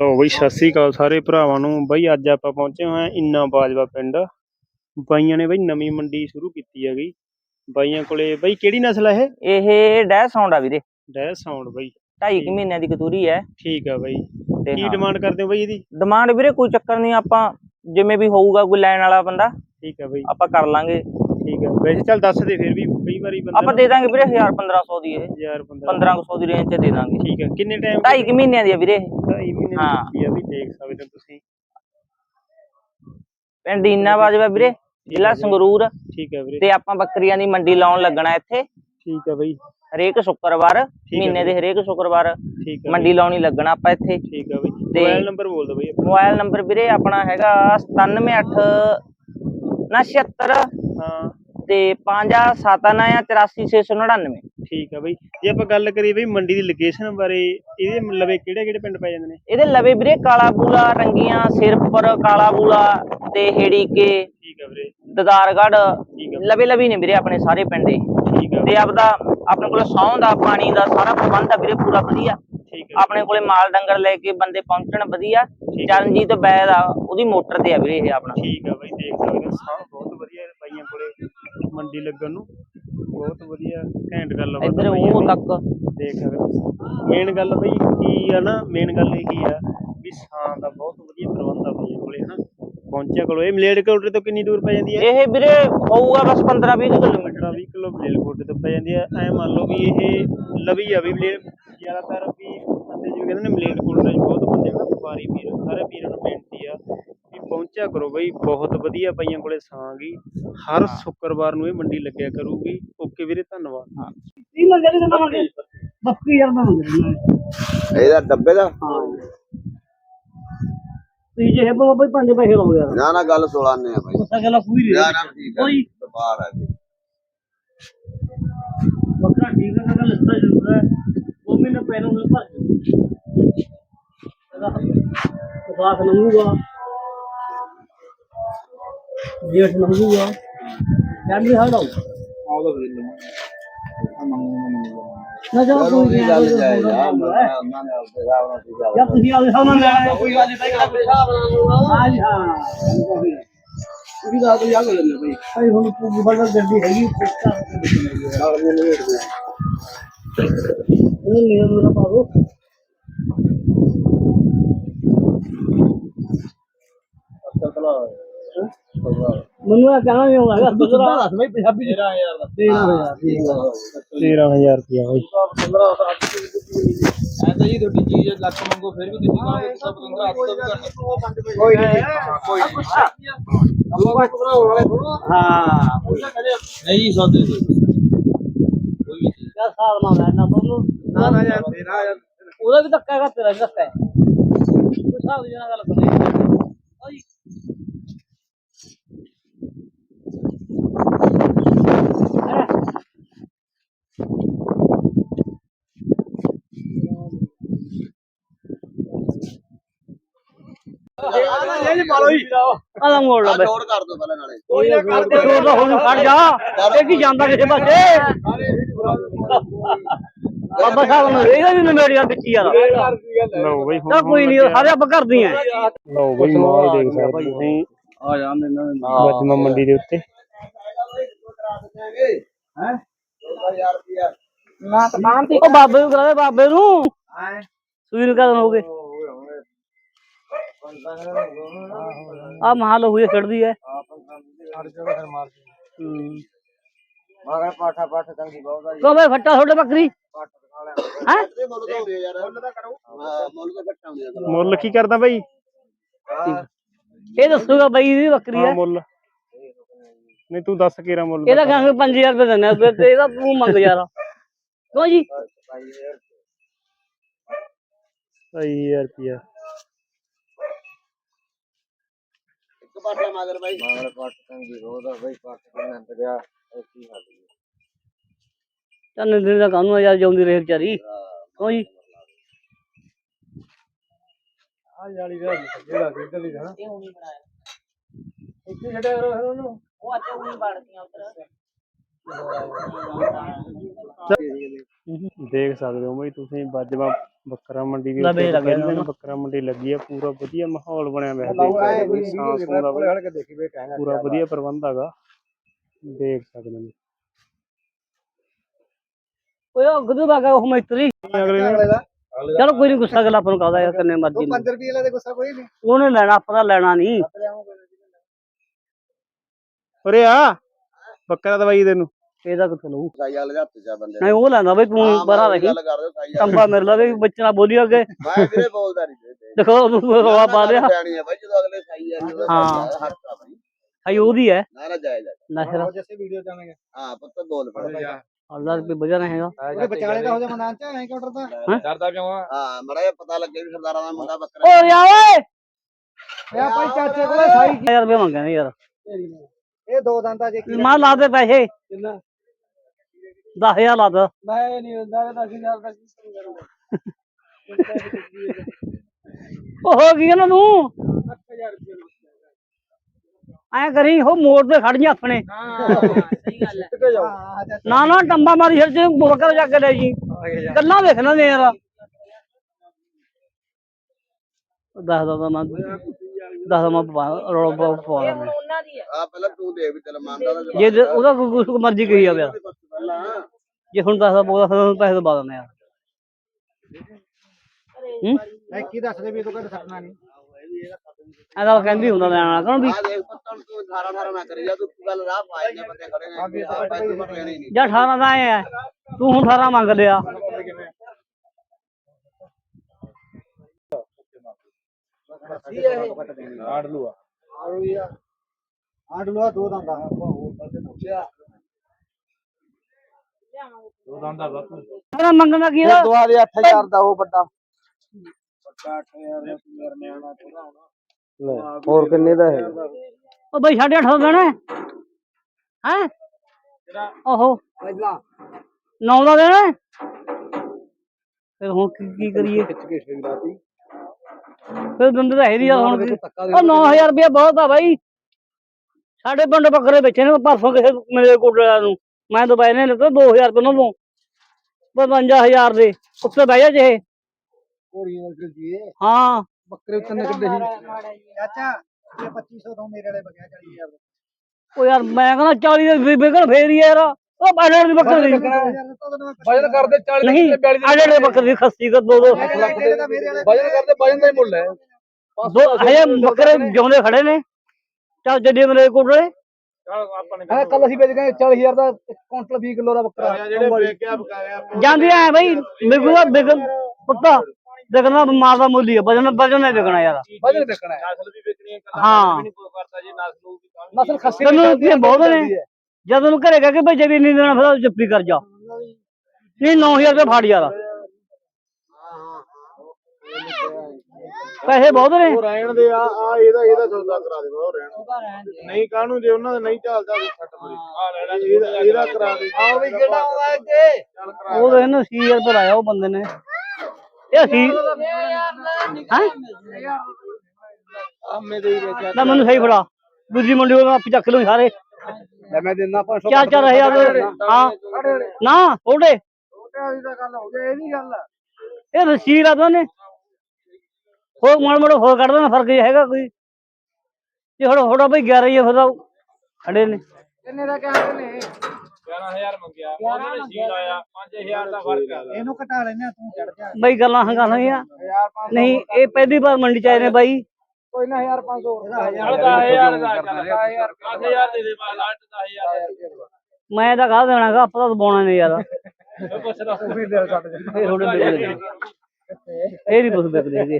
ਲੋ ਬਈ ਸਤਿ ਸ੍ਰੀ ਅਕਾਲ ਸਾਰੇ ਭਰਾਵਾਂ ਨੂੰ। ਬਈ ਅੱਜ ਆਪਾਂ ਪਹੁੰਚੇ ਹੋਏ ਆ ਇੰਨਾ ਬਾਜਵਾ ਪਿੰਡ। ਬਾਈਆਂ ਨੇ ਬਈ ਨਵੀਂ ਮੰਡੀ ਸ਼ੁਰੂ ਕੀਤੀ ਹੈਗੀ। ਬਾਈਆਂ ਕੋਲੇ ਬਈ ਕਿਹੜੀ ਨਸਲ ਹੈ ਇਹ? ਇਹ ਡੈ ਸਾਊਂਡ ਆ ਵੀਰੇ। ਡੈ ਸਾਊਂਡ ਬਈ। ਢਾਈ ਕੁ ਮਹੀਨਿਆਂ ਦੀ ਕਤੂਰੀ ਹੈ। ਠੀਕ ਆ ਬਈ। ਕੀ ਡਿਮਾਂਡ ਕਰਦੇ ਹੋ ਬਈ ਇਹਦੀ? ਡਿਮਾਂਡ ਵੀਰੇ ਕੋਈ ਚੱਕਰ ਨਹੀਂ ਆਪਾਂ ਜਿਵੇਂ ਵੀ ਹੋਊਗਾ ਕੋਈ ਲੈਣ ਵਾਲਾ ਬੰਦਾ ਠੀਕ ਆ ਬਈ। ਆਪਾਂ ਕਰ ਲਾਂਗੇ। ਠੀਕ ਆ। ਵੈਸੇ ਚੱਲ ਦੱਸ ਦੇ ਫਿਰ ਵੀ ਕਈ ਵਾਰੀ ਬੰਦਾ ਆਪਾਂ ਦੇ ਦਾਂਗੇ ਵੀਰੇ 1000 1500 ਦੀ ਇਹ। 1000 15 1500 ਦੀ ਰੇਂਜ 'ਚ ਦੇ ਦਾਂਗੇ। ਠੀਕ ਆ। ਕਿੰਨੇ ਟਾਈਮ ਢਾਈ ਕੁ ਮਹੀਨਿਆਂ ਦੀ ਆ ਵੀਰੇ। ਢਾਈ ਮਹੀਨੇ ਹਾਂ। ਦੀ ਆ ਵੀ ਦੇਖ ਸਕਦੇ ਹੋ ਤੁਸੀਂ। ਪਿੰਡ ਇੰਨਾ ਬਾਜਵਾ ਵੀਰੇ ਜ਼ਿਲ੍ਹਾ ਸੰਗਰੂਰ। ਠੀਕ ਆ ਵੀਰੇ। ਤੇ ਆਪਾਂ ਬੱਕਰੀਆਂ ਦੀ ਮੰਡੀ ਲਾਉਣ ਲੱਗਣਾ ਇੱਥੇ। ਠੀਕ ਆ ਬਈ। ਹਰੇਕ ਸ਼ੁੱਕਰਵਾਰ ਹੈ ਮਹੀਨੇ ਦੇ ਹਰੇਕ ਸ਼ੁੱਕਰਵਾਰ ਠੀਕ ਆ ਮੰਡੀ ਲਾਉਣੀ ਲੱਗਣਾ ਆਪਾਂ ਇੱਥੇ। ਬਈ, ਠੀਕ ਆ ਬਈ। ਮੋਬਾਈਲ ਨੰਬਰ ਬੋਲ ਦਿਓ ਬਈ। ਆਪਣਾ। ਮੋਬਾਈਲ ਨੰਬਰ ਵੀਰੇ ਆਪਣਾ ਹੈਗਾ 978 ਨਾ 76 ਹਾਂ। ਤੇ 579 ਆ 84699 ਠੀਕ ਆ ਬਈ। ਜੇ ਆਪਾਂ ਗੱਲ ਕਰੀਏ ਬਈ ਮੰਡੀ ਦੀ ਲੋਕੇਸ਼ਨ ਬਾਰੇ ਇਹਦੇ ਲਵੇ ਕਿਹੜੇ ਕਿਹੜੇ ਪਿੰਡ ਪੈ ਜਾਂਦੇ ਨੇ? ਇਹਦੇ ਲਵੇ ਵੀਰੇ ਕਾਲਾ ਬੂਲਾ ਰੰਗੀਆਂ ਸਿਰਪੁਰ ਕਾਲਾ ਬੂਲਾ ਤੇ ਹੇੜੀਕੇ ਠੀਕ ਆ ਵੀਰੇ। ਦਦਾਰਗੜ ਲਵੇ ਲਵੀ ਨੇ ਵੀਰੇ ਆਪਣੇ ਸਾਰੇ ਪਿੰਡੇ ਠੀਕ ਆ। ਤੇ ਆਪਦਾ ਆਪਣੇ ਕੋਲ ਸੌਂ ਦਾ ਪਾਣੀ ਦਾ ਸਾਰਾ ਪ੍ਰਬੰਧ ਆ ਵੀਰੇ ਪੂਰਾ ਵਧੀਆ। ਆਪਣੇ ਕੋਲੇ ਮਾਲ ਡੰਗਰ ਲੈ ਕੇ ਬੰਦੇ ਪਹੁੰਚਣ ਵਧੀਆ। ਚਰਨਜੀਤ ਬੈਦ ਆ ਉਹਦੀ ਮੋਟਰ ਤੇ ਆ ਵੀਰੇ ਇਹ ਆਪਣਾ। ਠੀਕ ਆ ਬਈ ਦੇਖ ਸਕਦੇ ਹੋ ਮੰਡੀ ਲੱਗਣ ਨੂੰ। ਬਹੁਤ ਵਧੀਆ ਘੈਂਟ ਗੱਲ ਆ ਇੱਧਰ ਉਹ ਤੱਕ ਦੇਖ ਸਕਦੇ ਮੇਨ ਗੱਲ ਬਈ ਕੀ ਆ ਨਾ ਮੇਨ ਗੱਲ ਇਹ ਕੀ ਆ ਵੀ ਸਾਂ ਦਾ ਬਹੁਤ ਵਧੀਆ ਪ੍ਰਬੰਧ ਆ ਬਾਈਆਂ ਕੋਲੇ ਹਨਾ। ਪਹੁੰਚਿਆ ਕੋਲ। ਇਹ ਮਲੇਰਕੋਟਲੇ ਤੋਂ ਕਿੰਨੀ ਦੂਰ ਪੈ ਜਾਂਦੀ ਹੈ ਇਹ ਵੀਰੇ ਹੋਊਗਾ ਬਸ 15 20 ਕਿਲੋਮੀਟਰ। 15 20 ਕਿਲੋ ਮਲੇਰਕੋਟਲੇ ਤੋਂ ਪੈ ਜਾਂਦੀ ਹੈ ਐ ਮੰਨ ਲਓ ਵੀ ਇਹ ਲਵੀ ਆ ਵੀ ਮਲੇਰ ਜ਼ਿਆਦਾਤਰ ਵੀ ਅਤੇ ਜਿਵੇਂ ਕਹਿੰਦੇ ਨੇ ਮਲੇਰਕੋਟਲੇ ਬਹੁਤ ਬੰਦੇ ਨਾ ਵਪਾਰੀ ਵੀਰ ਸਾਰੇ ਵੀਰਾਂ ਨੂੰ ਬੇਨਤੀ ਪਹੁੰਚਿਆ ਕਰੋ ਬਈ ਬਹੁਤ ਵਧੀਆ ਪਈਆਂ ਕੋਲੇ ਸਾਂਗੀ ਹਰ ਸ਼ੁੱਕਰਵਾਰ ਨੂੰ ਇਹ ਮੰਡੀ ਲੱਗਿਆ ਕਰੂਗੀ। ਓਕੇ ਵੀਰੇ ਧੰਨਵਾਦ। ਨਹੀਂ ਮੰਗਿਆ ਤੇ ਨਾ ਮੰਗੇ ਬੱਕਰੀ ਯਾਰ ਮੈਂ ਮੰਗਦੀ ਇਹਦਾ ਡੱਬੇ ਦਾ? ਹਾਂ। ਤੁਸੀਂ ਜੇ ਹੈ ਬਾਬਾ ਪੰਜ ਪੈਸੇ ਲਾਓ ਯਾਰ। ਨਾ ਨਾ ਗੱਲ 16 ਨੇ ਆ ਬਾਈ। ਉਸਾ ਗੱਲ ਕੋਈ ਨਾ ਨਾ ਠੀਕ ਹੈ ਕੋਈ ਵਪਾਰ ਆ ਜੀ। ਬੱਕਰਾ ਠੀਕ ਹੈ ਗੱਲ ਇਸ ਜ਼ਰੂਰ ਹੈ ਉਹ ਵੀ ਨਾ ਪੈਰੋਂ ਨਾਲ ਭਰ ਜੂ ਇਹਦਾ ਬਾਤ ਲੰਗੂਗਾ Diyos manggulo. Dami ha daw. Ako daw rin naman. Ang manggulo. Nasa ko po niya. Nasa ko po niya. Yak hindi ako sa mga. Ako yung alibay ka pa sa mga. Ay ha. इधर तो यार लग भाई भाई हम को बड़ा जल्दी है ये पुस्ता और मैंने ये ये नियम ना पाओ अच्छा चलो ਮੈਨੂੰ ਇਹ ਕਹਿਣਾ ਨਹੀਂ ਆਉਂਦਾ ਦੂਸਰਾ ਦੱਸ ਬਈ ਪੰਜਾਬੀ 13000 ਦਾ। 13000 ਠੀਕ ਆ 13000 ਰੁਪਇਆ ਬਈ। ਐਂਦਾ ਜੀ ਤੁਹਾਡੀ ਚੀਜ਼ ਲੱਖ ਮੰਗੋ ਫਿਰ ਵੀ ਤੁਸੀਂ ਕਹੋਗੇ ਸਭ ਬੰਦਾ ਹੱਥ ਤੋਂ ਵੀ ਕਰਨਾ ਕੋਈ ਨਹੀਂ ਕੋਈ ਹਾਂ ਨਹੀਂ। ਜੀ ਸੌਦੇ ਦੇ ਕਿਆ ਹਿਸਾਬ ਨਾਲ ਲੈਣਾ ਤੁਹਾਨੂੰ? ਨਾ ਨਾ ਯਾਰ ਤੇਰਾ ਯਾਰ ਉਹਦਾ ਵੀ ਧੱਕਾ ਹੈਗਾ ਤੇਰਾ ਵੀ ਧੱਕਾ ਹੈ। ਕੋਈ ਹਿਸਾਬ ਦੀ ਨਾਲ ਗੱਲ ਕਰੀ ਓਏ ਆਲਾ ਮੋੜ ਲਾ ਬਈ ਜੋੜ ਕਰ ਦੋ ਪਹਿਲਾਂ ਨਾਲੇ ਕੋਈ ਨਾ ਕਰਦੇ ਹੋਰ ਤਾਂ ਹੁਣ ਖੜ ਜਾ ਇਹ ਕੀ ਜਾਂਦਾ ਕਿਸੇ ਪਾਸੇ ਬਾਬਾ ਸਾਹਿਬ ਨੂੰ ਇਹਦਾ ਵੀ ਨਵੇੜਿਆ ਵਿੱਚ ਯਾਰ ਲਓ ਬਈ ਚੱਲ ਕੋਈ ਨਹੀਂ ਸਾਰੇ ਆਪਾਂ ਕਰਦੀ ਆ ਲਓ ਬਈ ਮਾਲ ਦੇਖ ਸਕਦੇ ਹੋ ਤੁਸੀਂ ਆ ਜਾਂਦੇ ਨਾ ਬੱਜਮਾ ਮੰਡੀ ਦੇ ਉੱਤੇ ਨਾ ਦੁਕਾਨ ਤੇ ਉਹ ਬਾਬੇ ਨੂੰ ਕਰਾ ਦੇ ਬਾਬੇ ਨੂੰ। ਸੂਈ ਕਦਨ ਹੋ ਗਏ ਆ ਮਹਾਲ ਹੋਈ ਖੜਦੀ ਹੈ ਮਗਰ ਪਾਠਾ ਪਾਠਾ ਚੰਗੀ ਬਹੁਤ ਆ ਕੋ ਬਈ ਫੱਟਾ ਬੱਕਰੀ। ਹੈ? ਮੁੱਲ ਤਾਂ ਹੁੰਦੇ ਯਾਰ। ਮੁੱਲ ਤਾਂ ਕਰੋ। ਹਾਂ ਮੁੱਲ ਤਾਂ ਘੱਟ ਹੁੰਦੇ ਆ। ਮੁੱਲ ਕੀ ਕਰਦਾ ਬਈ? ਇਹ ਦੱਸੂਗਾ ਬਈ ਦੀ ਬੱਕਰੀ ਹੈ ਮੁੱਲ। ਨਹੀਂ ਤੂੰ ਦੱਸ ਕਿਹੜਾ ਮੁੱਲ ਇਹਦਾ ਕਹਾਂਗੇ 5000 ਰੁਪਏ ਦਿੰਦੇ ਆ ਤੇ ਇਹਦਾ ਤੂੰ ਮੰਗ ਯਾਰ। ਕਿਉਂ ਜੀ? 20000 ਰੁਪਇਆ। ਇੱਕ ਮਗਰ ਬਾਈ। ਮਗਰ ਚੰਗੀ ਬਹੁਤ ਆ ਬਈ ਦਾ ਅੰਤ ਗਿਆ ਐਸੀ ਹਾਲ ਹੈ ਚੰਨ ਦਿਨ ਦਾ ਕਾਨੂੰ ਯਾਰ ਜਾਉਂਦੀ ਰਹੇ ਵਿਚਾਰੀ। ਕਿਉਂ ਜੀ? ਆ ਜਾਲੀ ਦਾ ਜਿਹੜਾ ਇੱਧਰ ਲਈ ਨਾ ਇਹ ਹੁਣੀ ਬਣਾਇਆ। ਇੱਥੇ ਛੱਡਿਆ ਕਰੋ ਉਹਨੂੰ। ਉਹ ਅੱਜ ਹੁਣੀ ਬਣਦੀਆਂ ਉਧਰ। ਦੇਖ ਸਕਦੇ ਹੋ ਬਈ ਤੁਸੀਂ ਬਾਜਵਾ ਬੱਕਰਾ ਮੰਡੀ ਵੀ ਉੱਤੇ ਪਹਿਲਾਂ। ਬੱਕਰਾ ਮੰਡੀ ਲੱਗੀ ਆ ਪੂਰਾ ਵਧੀਆ ਮਾਹੌਲ ਬਣਿਆ ਹੋਇਆ ਦੇਖ ਸਕਦੇ ਹੋ, ਸਾਹ ਦਾ ਪੂਰਾ ਵਧੀਆ ਪ੍ਰਬੰਧ ਹੈਗਾ ਦੇਖ ਸਕਦੇ ਨੇ ਓਏ ਉਹ ਗਦੂ ਬਾਗਾ ਉਹ ਮੈਤਰੀ। ਅਗਲੇ ਚਲੋ ਕੋਈ ਨਹੀਂ ਗੁੱਸਾ ਗੱਲ ਆਪਾਂ ਨੂੰ ਕਹਦਾ ਯਾਰ ਕਿੰਨੇ ਮਰਜ਼ੀ ਉਹ 5 ਰੁਪਏ ਵਾਲੇ ਦੇ ਗੁੱਸਾ ਕੋਈ ਨਹੀਂ ਉਹਨੇ ਲੈਣਾ ਆਪਾਂ ਲੈਣਾ ਨਹੀਂ ਉਰੇ ਆ ਬੱਕਰਾ ਦਵਾਈ ਤੈਨੂੰ ਇਹਦਾ ਕਿੱਥੋਂ ਲਊ ਸਾਈ ਵਾਲੇ ਦੇ ਹੱਥ 'ਚ ਆ ਬੰਦੇ ਨਹੀਂ ਉਹ ਲੈਂਦਾ ਬਈ ਤੂੰ ਬਰਾ ਰਹੀ ਗੱਲ ਕਰਦੇ ਸਾਈ ਵਾਲੇ ਟੰਬਾ ਮੇਰੇ ਲਵੇ ਬੱਚਣਾ ਬੋਲੀ ਅੱਗੇ ਮੈਂ ਵੀਰੇ ਬੋਲਦਾ ਨਹੀਂ ਤੇ ਦੇਖੋ ਉਹਨੂੰ ਰਵਾ ਪਾ ਲਿਆ ਲੈਣੀ ਹੈ ਬਾਈ ਜਦੋਂ ਅਗਲੇ ਸਾਈ ਆ ਜਦੋਂ ਹਾਂ। ਹੱਥ ਆ ਬਾਈ ਆਈ ਉਹਦੀ ਹੈ ਨਾ ਨਾ ਜਾਇਜ਼ ਹੈ ਨਾ ਫਿਰ ਜੈਸੇ ਵੀਡੀਓ ਚਾਹਾਂਗੇ ਹਾਂ ਪੁੱਤ ਬੋਲ ਪੜ ਅੱਲਾ ਰੁਪਏ ਵਜਾ ਨਾ ਹੈਗਾ ਉਹਦੇ ਵਿਚਾਲੇ ਦਾ ਹੋ ਜਾ ਮੈਦਾਨ 'ਚ ਐਂ ਕਾਊਂਟਰ ਦਾ ਡਰਦਾ ਕਿਉਂ ਆ ਹਾਂ ਮੜਾ ਜਿਹਾ ਪਤਾ ਲੱਗੇ ਵੀ ਸਰਦਾਰਾਂ ਦਾ ਮੁੰਡਾ ਬੱਕਰਾ ਓ ਯਾਰ ਓਏ ਇਹ ਭਾਈ ਚਾਚੇ ਕੋਲੇ ਸਾਈ 1000 ਰੁਪਏ ਮੰਗਿਆ ਨੇ ਯਾਰ ਇਹ ਦੋ ਦੰਦਾਂ ਜੇ ਮਾਂ ਲਾ ਦੇ ਪੈਸੇ। ਕਿੰਨਾ? 10000 ਲਾ ਦੇ ਮੈਂ ਨਹੀਂ ਹੁੰਦਾ 10000 ਦਾ ਕੀ ਕਰੂੰਗਾ। ਉਹ ਹੋ ਗਈ ਨਾ। ਤੂੰ ਐ ਕਰੀ ਉਹ ਮੋੜ ਤੇ ਖੜ ਜੀ ਆਪਣੇ। ਨਾ ਨਾ ਟੰਬਾ ਮਾਰੀ ਸਿਰ ਚ ਬੋਕਰ ਜਾ ਕੇ ਲੈ ਜੀ। ਗੱਲਾਂ ਵੇਖ ਲੈਂਦੇ ਯਾਰ। ਦੱਸ ਦਾ ਮੈਂ। ਦੱਸ ਦਾ ਮੈਂ ਪਵਾ- ਰੌਲਾ ਪਵਾ ਪਵਾ ਦਿੰਦਾ। ਉਹਨਾਂ ਦੀ ਆ। ਆ ਪਹਿਲਾਂ ਤੂੰ ਦੇ ਵੀ ਤੇਰਾ ਮੰਨਦਾ ਦਾ ਜੇ ਤੇ ਉਹਦਾ ਕੋਈ ਕੁਛ ਮਰਜ਼ੀ ਕਹੀ ਜਾਵੇ। ਯਾਰ। ਪਹਿਲਾਂ ਜੇ ਹੁਣ ਦੱਸਦਾ ਬੋਲਦਾ ਫਿਰ ਉਹਨੂੰ ਪੈਸੇ ਦਬਾ ਦਿੰਦੇ ਯਾਰ ਹੂੰ? ਕੀ ਦੱਸਦੇ ਵੀ ਤੂੰ ਕਹਿੰਦਾ ਸਕਣਾ ਨਹੀਂ। ਐ ਤਾਂ ਕਹਿੰਦੀ ਹੁੰਦਾ ਲੈਣ ਵਾਲਾ ਕੌਣ ਵੀ ਆ ਦੇਖ ਪੁੱਤ ਤੂੰ 18 18 ਨਾ ਕਰੀ ਜਾ ਤੂੰ ਗੱਲ ਰਾਹ ਪਾਏ ਨੇ ਬੰਦੇ ਖੜੇ ਨੇ ਆ ਪੈਸੇ ਤਾਂ ਲੈਣੇ ਨਹੀਂ ਜਾਂ 18 ਦਾ ਐ ਤੂੰ ਹੁਣ 18 ਮੰਗ ਲਿਆ ਆੜ ਲੂਆ ਆੜ ਲੋ ਦੋ ਦੰਦਾ ਦੋ ਦੰਦਾ ਬਾਪੂ। ਤੇਰਾ ਮੰਗਣਾ ਕੀ ਦਾ ਦੁਆ ਦੇ 8000 ਦਾ ਉਹ ਵੱਡਾ। ਹੋਰ ਕਿੰਨੇ ਦਾ ਹੈ ਉਹ ਬਈ 8.5 ਦੇਣਾ ਹੈ? ਓਹੋ। ਨੌ ਦਾ ਦੇਣਾ? ਫਿਰ ਹੁਣ ਕੀ ਕੀ ਕਰੀਏ? ਖਿੱਚ ਕੇ ਰਾਤੀ ਫਿਰ ਦੰਦ ਤਾਂ ਹੈ ਨਹੀਂ ਯਾਰ ਹੁਣ ਕੀ। ਉਹ 9000 ਰੁਪਏ ਬਹੁਤ ਆ ਬਾਈ। ਸਾਡੇ ਪਿੰਡ ਬੱਕਰੇ ਵੇਚੇ ਨੇ ਪਰਸੋਂ ਕਿਸੇ ਮੇਰੇ ਕੋਲ ਨੂੰ। ਮੈਂ ਦੁਬਈ ਨੇ ਲਿੱਤੇ 2000 ਰੁਪਏ ਤੋਂ 55000 ਦੇ ਉੱਤੇ ਬਹਿ ਜਾ ਜੇ। ਘੋੜੀਆਂ ਵਰਗੇ ਜੀ ਹਾਂ। ਬੱਕਰੇ ਉੱਤੇ ਨਿਕਲਦੇ ਸੀ। ਚਾਚਾ ਇਹ 2500 ਤੋਂ ਮੇਰੇ ਵਾਲੇ ਬਗਿਆ 40000 ਦਾ। ਉਹ ਯਾਰ ਮੈਂ ਕਹਿੰਦਾ 40 ਦੇ ਵਿਕਣ ਫੇਰ ਹੀ ਆ ਯਾਰ। ਉਹ ਬਾੜੇ ਦੀ ਬੱਕਰੀ ਦੀ ਵਜਨ ਕਰਦੇ 40 ਨਹੀਂ ਆੜੇ ਦੇ ਬੱਕਰੀ ਦੀ ਖੱਸੀ ਕਰ ਦੋ ਦੋ ਵਜਨ ਕਰਦੇ ਵਜਨ ਦਾ ਹੀ ਮੁੱਲ ਹੈ। ਦੋ? ਹਜੇ ਬੱਕਰੇ ਜਿਉਂਦੇ ਖੜੇ ਨੇ। ਚੱਲ ਜੱਡੀ ਮੇਰੇ ਕੋਲ ਚੱਲ ਆਪਾਂ ਨੇ ਹਾਂ ਕੱਲ ਅਸੀਂ ਵੇਚ ਗਏ 40000 ਦਾ ਕੁਇੰਟਲ 20 ਕਿਲੋ ਦਾ ਬੱਕਰਾ। ਜਿਹੜੇ ਵੇਚਿਆ ਬਕਾਇਆ ਜਾਂਦੇ ਆ ਬਈ ਪੁੱਤਾ ਦੇਖਣਾ ਮਾਰ ਦਾ ਮੁੱਲ ਹੀ ਆ। ਵਜਨ ਵਜਨ ਨਹੀਂ ਵਿਕਣਾ ਯਾਰ। ਵਜਨ ਵੇਚਣਾ ਨਸਲ ਵੀ ਵੇਚਣੀ ਹੈ ਹਾਂ। ਵੀ ਨਹੀਂ ਕੋਈ ਕਰਦਾ ਜੇ ਨਸਲ ਖੱਸੀ ਤੈਨੂੰ ਬਹੁਤ ਨੇ। ਜਦੋਂ ਨੂੰ ਘਰੇ ਕਹਿ ਕੇ ਭਈ ਜਦੀ ਨਹੀਂ ਦੇਣਾ ਫਿਰ ਚੁੱਪੀ ਕਰ ਜਾ। ਨਹੀਂ 9000 ਰੁਪਏ ਫੜ ਯਾਰ। ਪੈਸੇ ਬਹੁਤ ਨੇ। ਉਹ ਰਹਿਣ ਦੇ ਆ ਆ ਇਹਦਾ ਇਹਦਾ ਸੌਦਾ ਕਰਾ ਦੇ ਉਹ ਰਹਿਣ ਨਹੀਂ ਕਾਹਨੂੰ ਜੇ ਉਹਨਾਂ ਦਾ ਨਹੀਂ ਚੱਲਦਾ ਵੀ ਛੱਟ ਮਰੀ। ਆ ਲੈਣਾ ਇਹਦਾ ਇਹਦਾ ਕਰਾ ਦੇ। ਆ ਵੀ ਕਿਹੜਾ ਆਉਂਦਾ ਇੱਥੇ। ਉਹ ਇਹਨੂੰ 8000 ਰੁਪਏ ਲਾਇਆ ਉਹ ਬੰਦੇ ਨੇ। ਇਹ ਅਸੀਂ ਹਾਂ? ਆਮੇ ਦੇ ਹੀ ਵੇਚਿਆ। ਨਾ ਮੈਨੂੰ ਸਹੀ ਫੜਾ। ਦੂਜੀ ਮੰਡੀ ਕੋਲ ਆਪੀ ਚੱਕ ਲਓ ਸਾਰੇ। ਲੈ ਮੈਂ ਦਿੰਦਾ 500 ਚਾਰ ਚਾਰ ਹਜ਼ਾਰ ਦੇ ਹਾਂ। ਨਾ ਥੋੜੇ ਵਾਲੀ ਦਾ ਗੱਲ ਹੋ ਗਿਆ ਇਹ ਨਹੀਂ ਗੱਲ। ਇਹ ਰਸੀਦ ਆ ਦੋਨੇ। ਹੋਰ ਮਾੜਾ ਮਾੜਾ ਹੋਰ ਕੱਢ ਦੇਣਾ ਫ਼ਰਕ ਜਿਹਾ ਹੈਗਾ ਕੋਈ। ਜੇ ਹੁਣ ਥੋੜਾ ਬਈ 11 ਹੀ ਆ ਫਿਰ ਤਾਂ ਖੜੇ ਨੇ। ਕਿੰਨੇ ਦਾ ਕਹਿੰਦੇ ਨੇ? 11000 ਮੰਗਿਆ। ਉਹਨਾਂ ਨੇ ਸੀਲ ਆਇਆ 5000 ਦਾ ਫ਼ਰਕ ਆ। ਇਹਨੂੰ ਘਟਾ ਲੈਣਾ ਤੂੰ ਚੜ ਜਾ। ਬਈ ਗੱਲਾਂ ਹੰਗਾਲਾਂ ਨਹੀਂ ਇਹ ਪਹਿਲੀ ਵਾਰ ਮੰਡੀ ਚ ਆਏ ਨੇ ਬਾਈ। ਕੋਈ ਨਾ 1500 ਚੱਲ 10000 ਦਾ ਚੱਲ 10000 10000 ਦੇ ਦੇ। ਬਸ ਲਾਸਟ 10000 ਮੈਂ ਤਾਂ ਕਹਾ ਦੇਣਾਗਾ ਆਪਾਂ ਤਾਂ ਦਬਾਉਣਾ ਨਹੀਂ ਯਾਰ ਉਹ ਪੁੱਛਦਾ ਇਹ ਥੋੜੇ ਬਿਕਦੇ ਨੇ ਇਹ ਨਹੀਂ ਪੁੱਛ ਬਿਕਦੇ ਹੈਗੇ